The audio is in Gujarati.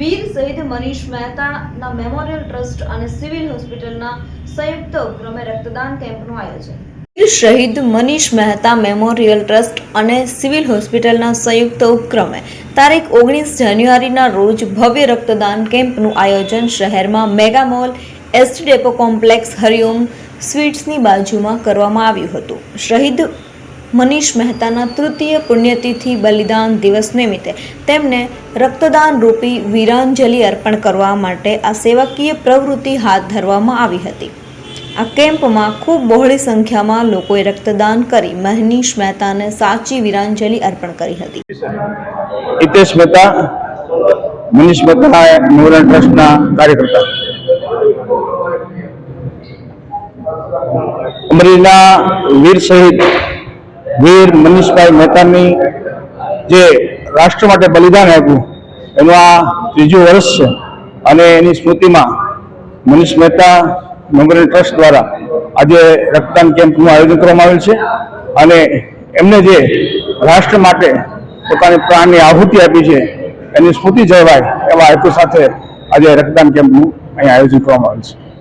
વીર શહીદ મનીષ મહેતાના મેમોરિયલ ટ્રસ્ટ અને સિવિલ હોસ્પિટલના સંયુક્ત ઉપક્રમે રક્તદાન કેમ્પનું આયોજન. વીર શહીદ મનીષ મહેતા મેમોરિયલ ટ્રસ્ટ અને સિવિલ હોસ્પિટલના સંયુક્ત ઉપક્રમે તારીખ ઓગણીસ જાન્યુઆરીના રોજ ભવ્ય રક્તદાન કેમ્પનું આયોજન શહેરમાં mega mall ST depot complex Hariom સ્વીટ્સની બાજુમાં કરવામાં આવ્યું હતું. શહીદ મનીષ મહેતાના તૃતીય પુણ્યતિથિ બલિદાન દિવસ નિમિત્તે તેમને રક્તદાન રૂપી વીરાંજલિ અર્પણ કરવા માટે આ સેવાકીય પ્રવૃત્તિ હાથ ધરવામાં આવી હતી. આ કેમ્પમાં ખૂબ બહોળી સંખ્યામાં લોકોએ રક્તદાન કરી મનીષ મહેતાને સાચી વીરાંજલિ અર્પણ કરી હતી. હિતેશ મહેતા, મનીષ મહેતા મેમોરિયલ ટ્રસ્ટના કાર્યકર્તા. અમરેલીના વીર શહીદ વીર મનીષભાઈ મહેતાની જે રાષ્ટ્ર માટે બલિદાન આપ્યું, એનું આ ત્રીજું વર્ષ છે અને એની સ્મૃતિમાં મનીષ મહેતા મેમોરિયલ ટ્રસ્ટ દ્વારા આજે રક્તદાન કેમ્પનું આયોજન કરવામાં આવેલ છે અને એમને જે રાષ્ટ્ર માટે પોતાની પ્રાણની આહુતિ આપી છે, એની સ્મૃતિ જળવાય એવા હેતુ સાથે આજે રક્તદાન કેમ્પનું અહીંયા આયોજન કરવામાં આવેલ છે.